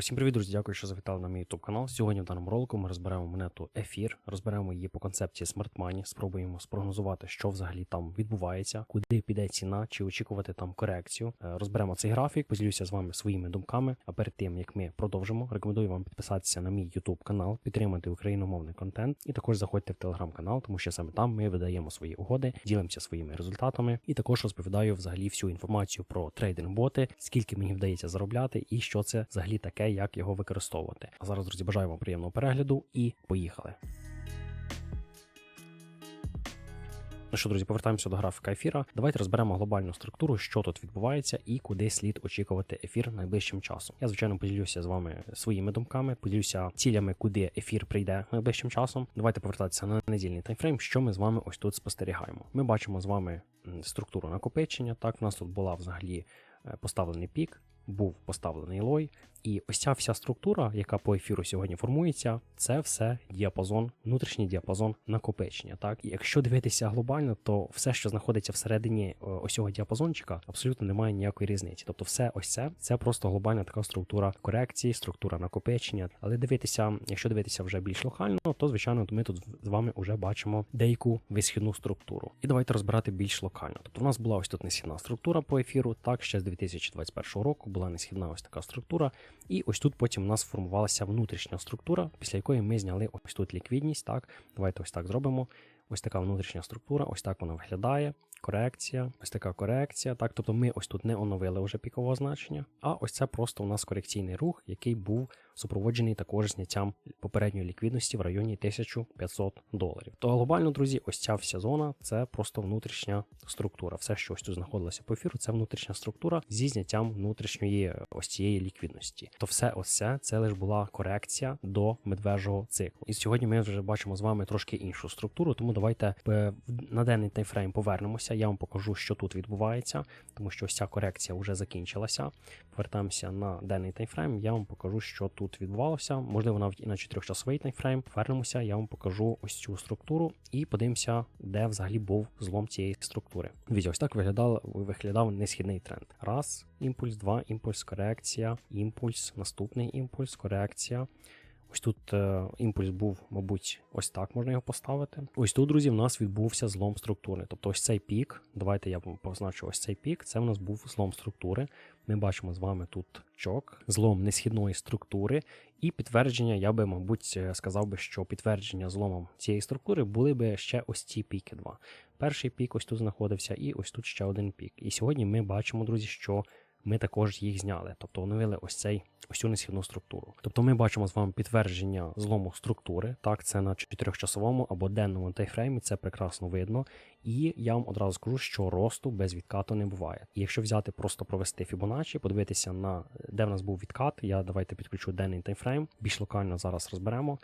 Усім привіт, друзі! Дякую, що завітали на мій YouTube канал. Сьогодні в даному ролику ми розберемо монету ефір, розберемо її по концепції Smart Money, спробуємо спрогнозувати, що взагалі там відбувається, куди піде ціна, чи очікувати там корекцію. Е, Розберемо цей графік, поділюся з вами своїми думками. А перед тим як ми продовжимо, рекомендую вам підписатися на мій YouTube канал, підтримати україномовний контент і також заходьте в телеграм-канал, тому що саме там ми видаємо свої угоди, ділимося своїми результатами і також розповідаю взагалі всю інформацію про трейдинг-боти, скільки мені вдається заробляти і що це взагалі таке, як його використовувати. А зараз, друзі, бажаю вам приємного перегляду і поїхали. Ну що, друзі, повертаємося до графіка ефіра. Давайте розберемо глобальну структуру, що тут відбувається і куди слід очікувати ефір найближчим часом. Я звичайно поділюся з вами своїми думками, поділюся цілями, куди ефір прийде найближчим часом. Давайте повертатися на недільний таймфрейм. Що ми з вами ось тут спостерігаємо. Ми бачимо з вами структуру накопичення. Так, в нас тут була взагалі е, поставлений пік. Був поставлений лой, і ось ця вся структура, яка по ефіру сьогодні формується, це все діапазон, внутрішній діапазон накопичення. Так, і якщо дивитися глобально, то все, що знаходиться всередині е, ось цього діапазончика, абсолютно немає ніякої різниці. Тобто, все ось це це просто глобальна така структура корекції, структура накопичення. Але дивитися, якщо дивитися вже більш локально, то звичайно ми тут з вами вже бачимо деяку висхідну структуру. І давайте розбирати більш локально. Тобто, у нас була ось тут несхідна структура по ефіру. Так, ще з 2021 року була несхідна ось така структура. І ось тут потім у нас формувалася внутрішня структура, після якої ми зняли ось тут ліквідність. Так, давайте ось так зробимо. Ось така внутрішня структура, ось так вона виглядає. Корекція, ось така корекція. Так, тобто ми ось тут не оновили вже пікового значення, а ось це просто у нас корекційний рух, який був супроводжений також зняттям попередньої ліквідності в районі 1500 доларів. То глобально, друзі, ось ця вся зона це просто внутрішня структура. Все, що ось тут знаходилося по ефіру, це внутрішня структура зі зняттям внутрішньої ось цієї ліквідності. То все ось це, це лише була корекція до медвежого циклу. І сьогодні ми вже бачимо з вами трошки іншу структуру, тому давайте е, на денний таймфрейм повернемося. Я вам покажу, що тут відбувається, тому що ось ця корекція вже закінчилася. Повертаємося на денний таймфрейм. Я вам покажу, що тут відбувалося. Можливо, навіть і на 4-часовий таймфрейм. Вернемося, я вам покажу ось цю структуру і подивимося, де взагалі був злом цієї структури. Дивіться, ось так виглядав, виглядав несхідний тренд. Раз, імпульс, два, імпульс, корекція, імпульс, наступний імпульс, корекція. Ось тут е, імпульс був, мабуть, ось так можна його поставити. Ось тут, друзі, в нас відбувся злом структури. Тобто ось цей пік, давайте я позначу ось цей пік, це в нас був злом структури. Ми бачимо з вами тут чок, злом несхідної структури, і підтвердження, я би, мабуть, е, сказав би, що підтвердження зломом цієї структури були би ще ось ці піки два. Перший пік ось тут знаходився, і ось тут ще один пік. І сьогодні ми бачимо, друзі, що ми також їх зняли, тобто оновили ось цей ось цю несхідну структуру. Тобто ми бачимо з вами підтвердження злому структури. Так, це на 4-часовому або денному тайфреймі, це прекрасно видно. І я вам одразу скажу, що росту без відкату не буває. І якщо взяти, просто провести Fibonacci, подивитися на де в нас був відкат, я давайте підключу денний таймфрейм, більш локально зараз розберемо.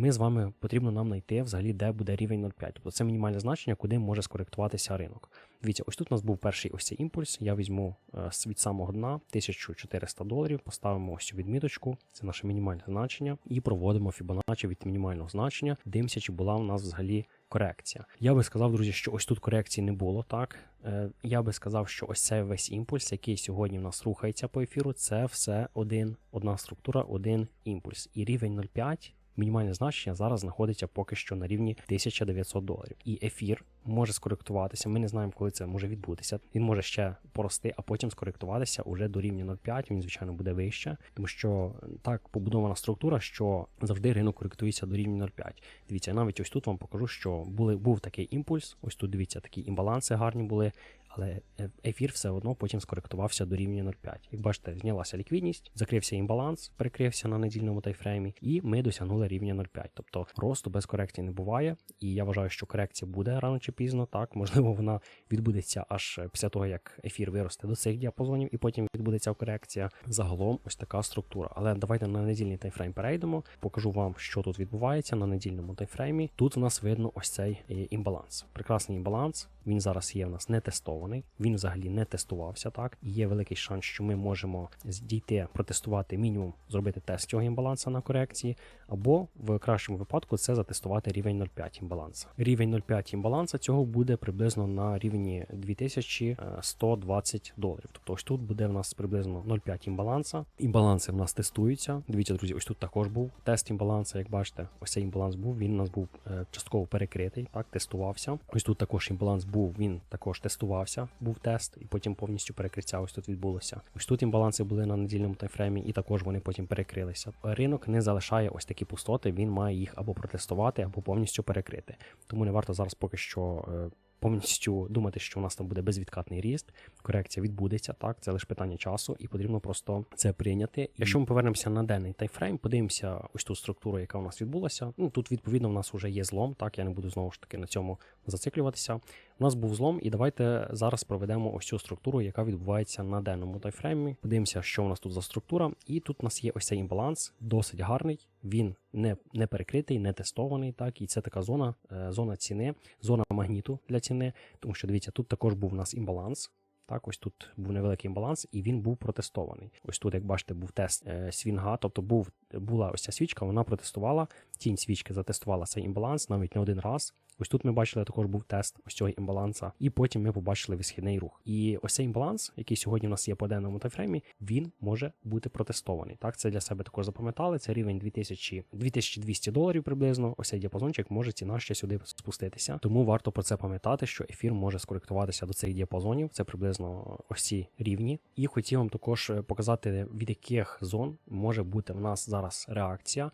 Ми з вами потрібно нам знайти взагалі, де буде рівень 0,5. Тобто це мінімальне значення, куди може скоректуватися ринок. Дивіться, ось тут у нас був перший ось цей імпульс. Я візьму е, від самого дна 1400 доларів, поставимо ось цю відміточку, це наше мінімальне значення, і проводимо Fibonacci від мінімального значення. Дивимося, чи була у нас взагалі корекція. Я би сказав, друзі, що ось тут корекції не було так. Е, Я би сказав, що ось цей весь імпульс, який сьогодні в нас рухається по ефіру, це все один, одна структура, один імпульс. І рівень 0,5 мінімальне значення зараз знаходиться поки що на рівні 1900 доларів. І ефір може скоректуватися. Ми не знаємо, коли це може відбутися. Він може ще порости, а потім скоректуватися уже до рівня 0,5. Він, звичайно, буде вище, тому що так побудована структура, що завжди ринок коректується до рівня 0,5. Дивіться, навіть ось тут вам покажу, що були, був такий імпульс. Ось тут дивіться, такі імбаланси гарні були. Але ефір все одно потім скоректувався до рівня 0,5. Як бачите, знялася ліквідність, закрився імбаланс, перекрився на недільному тайфреймі, і ми досягнули рівня 0,5. Тобто росту без корекції не буває. І я вважаю, що корекція буде рано чи пізно. Так, можливо, вона відбудеться аж після того, як ефір виросте до цих діапазонів, і потім відбудеться корекція. Загалом ось така структура. Але давайте на недільний тайфрейм перейдемо. Покажу вам, що тут відбувається на недільному тайфреймі. Тут у нас видно ось цей імбаланс. Прекрасний імбаланс. Він зараз є в нас не тестований. Він взагалі не тестувався. Так і є великий шанс, що ми можемо дійти протестувати мінімум, зробити тест цього імбаланса на корекції, або в кращому випадку це затестувати рівень 0,5 імбаланса. Рівень 0,5 імбаланса цього буде приблизно на рівні 2120 доларів. Тобто ось тут буде в нас приблизно 0,5 імбаланса. Імбаланси в нас тестуються. Дивіться, друзі, ось тут також був тест імбаланса. Як бачите, ось цей імбаланс був. Він у нас був е, частково перекритий, так тестувався. Ось тут також імбаланс був. Він також тестувався. Був тест, і потім повністю перекриття. Ось тут відбулося. Ось тут імбаланси були на недільному таймфреймі, і також вони потім перекрилися. Ринок не залишає ось такі пустоти. Він має їх або протестувати, або повністю перекрити. Тому не варто зараз поки що. е, Повністю думати, що у нас там буде безвідкатний ріст, корекція відбудеться, так це лише питання часу, і потрібно просто це прийняти. Якщо ми повернемося на денний таймфрейм, подивимося ось ту структуру, яка у нас відбулася. Ну тут відповідно у нас вже є злом. Так я не буду знову ж таки на цьому зациклюватися. У нас був злом, і давайте зараз проведемо ось цю структуру, яка відбувається на денному таймфреймі. Подивимося, що у нас тут за структура. І тут у нас є ось цей імбаланс, досить гарний. Він не не перекритий, не тестований. Так, і це така зона, е, зона ціни, зона магніту для ціни. Тому що дивіться, тут також був у нас імбаланс. Так, ось тут був невеликий імбаланс, і він був протестований. Ось тут, як бачите, був тест е, свінга, тобто був, була ось ця свічка, вона протестувала. Тінь свічки затестувала цей імбаланс навіть не один раз. Ось тут ми бачили, також був тест ось цього імбаланса, і потім ми побачили висхідний рух. І ось цей імбаланс, який сьогодні у нас є по денному тайфреймі, він може бути протестований. Так, це для себе також запам'ятали. Це рівень 2000, 2200 доларів приблизно. Ось цей діапазончик може ціна ще сюди спуститися. Тому варто про це пам'ятати, що ефір може скоректуватися до цих діапазонів. Це приблизно ось ці рівні. І хотів вам також показати, від яких зон може бути в нас зараз реакція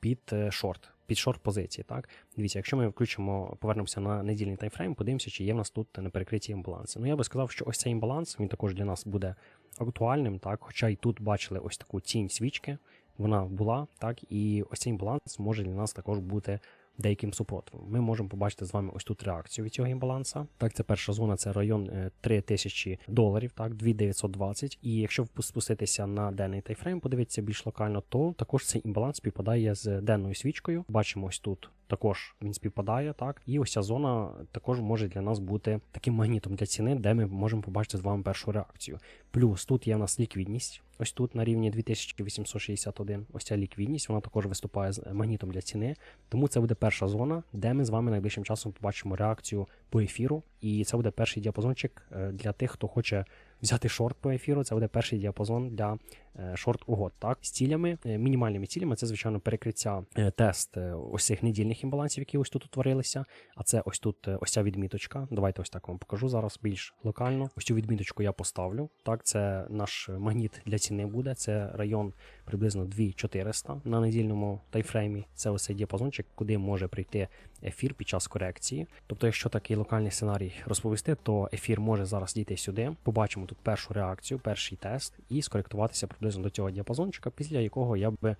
під е, шорт. Під шорт позиції, так дивіться, якщо ми включимо, повернемося на недільний таймфрейм, подивимося, чи є в нас тут неперекриті імбаланси. Ну я би сказав, що ось цей імбаланс він також для нас буде актуальним, так, хоча і тут бачили ось таку тінь свічки, вона була, так, і ось цей імбаланс може для нас також бути деяким супротивом. Ми можемо побачити з вами ось тут реакцію від цього імбаланса. Так, це перша зона, це район 3000 доларів, так, 2920. І якщо спуститися на денний тайфрейм, подивитися більш локально, то також цей імбаланс співпадає з денною свічкою. Бачимо ось тут. Також він співпадає, так і ось ця зона також може для нас бути таким магнітом для ціни, де ми можемо побачити з вами першу реакцію. Плюс тут є в нас ліквідність, ось тут на рівні 2861. Ось ця ліквідність, вона також виступає з магнітом для ціни. Тому це буде перша зона, де ми з вами найближчим часом побачимо реакцію по ефіру. І це буде перший діапазончик для тих, хто хоче взяти шорт по ефіру. Це буде перший діапазон для шорт угод. Так, з цілями, мінімальними цілями, це звичайно перекриття тест ось цих недільних імбалансів, які ось тут утворилися. А це ось тут ось ця відміточка. Давайте ось так вам покажу зараз більш локально. Ось цю відміточку я поставлю. Так, це наш магніт для ціни буде. Це район приблизно 2400 на недільному тайфреймі. Це ось цей діапазончик, куди може прийти ефір під час корекції. Тобто, якщо такий локальний сценарій розповісти, то ефір може зараз дійти сюди. Побачимо тут першу реакцію, перший тест, і скоректуватися приблизно до цього діапазончика, після якого я би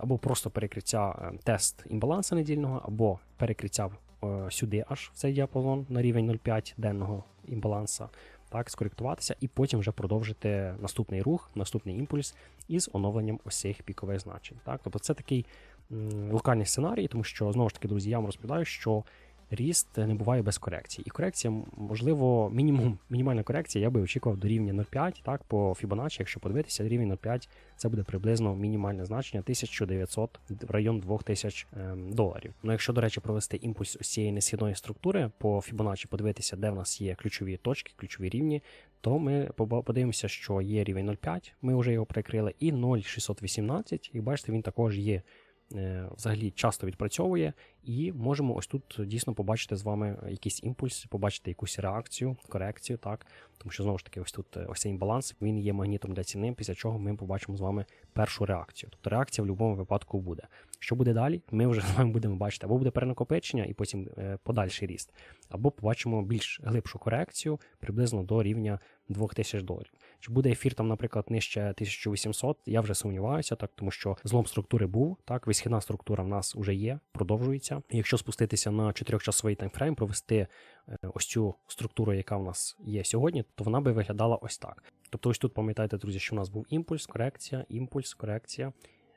або просто перекриття тест імбаланса недільного, або перекриття сюди аж в цей діапазон на рівень 0,5 денного імбаланса. Так, скоректуватися і потім вже продовжити наступний рух, наступний імпульс із оновленням ось цих пікових значень. Так, тобто це такий локальний сценарій, тому що знову ж таки, друзі, я вам розповідаю, що ріст не буває без корекції. І корекція, можливо, мінімум, мінімальна корекція я би очікував до рівня 0,5, так, по Fibonacci, якщо подивитися, рівень 0,5 це буде приблизно мінімальне значення 1900 в район 2000 ем, доларів. Ну, якщо, до речі, провести імпульс ось цієї несхідної структури по Fibonacci, подивитися, де в нас є ключові точки, ключові рівні, то ми подивимося, що є рівень 0,5, ми вже його прикрили, і 0,618, і бачите, він також є взагалі часто відпрацьовує, і можемо ось тут дійсно побачити з вами якийсь імпульс, побачити якусь реакцію, корекцію, так тому що знову ж таки, ось тут ось цей імбаланс, він є магнітом для ціни, після чого ми побачимо з вами першу реакцію. Тобто реакція в будь-якому випадку буде. Що буде далі? Ми вже з вами будемо бачити, або буде перенакопичення і потім е, подальший ріст, або побачимо більш глибшу корекцію приблизно до рівня 2000 доларів. Чи буде ефір там, наприклад, нижче 1800, я вже сумніваюся, так тому що злом структури був, так, висхідна структура в нас вже є, продовжується. І якщо спуститися на 4-часовий таймфрейм, провести е, ось цю структуру, яка в нас є сьогодні, то вона би виглядала ось так. Тобто, ось тут пам'ятаєте, друзі, що в нас був імпульс, корекція, імпульс, корекція,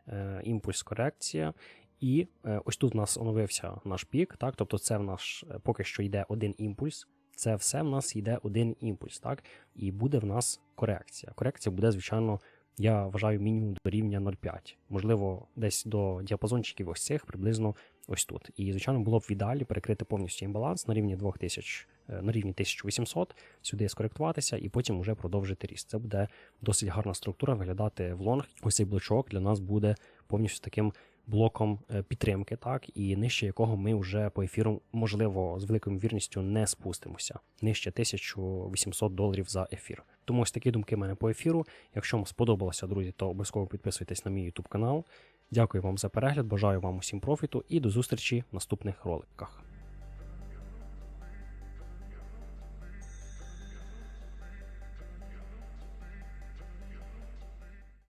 е, імпульс, корекція. І е, ось тут у нас оновився наш пік, так, тобто це в нас поки що йде один імпульс. це все в нас йде один імпульс, так? І буде в нас корекція. Корекція буде, звичайно, я вважаю мінімум до рівня 0,5. Можливо, десь до діапазончиків ось цих приблизно ось тут. І, звичайно, було б в ідеалі перекрити повністю імбаланс на рівні 2000, е, на рівні 1800, сюди скоректуватися і потім вже продовжити ріст. Це буде досить гарна структура виглядати в лонг. Ось цей блочок для нас буде повністю таким блоком е, підтримки, так і нижче якого ми вже по ефіру, можливо, з великою вірністю не спустимося. Нижче 1800 доларів за ефір. Тому ось такі думки в мене по ефіру. Якщо вам сподобалося, друзі, то обов'язково підписуйтесь на мій YouTube канал. Дякую вам за перегляд, бажаю вам усім профіту і до зустрічі в наступних роликах.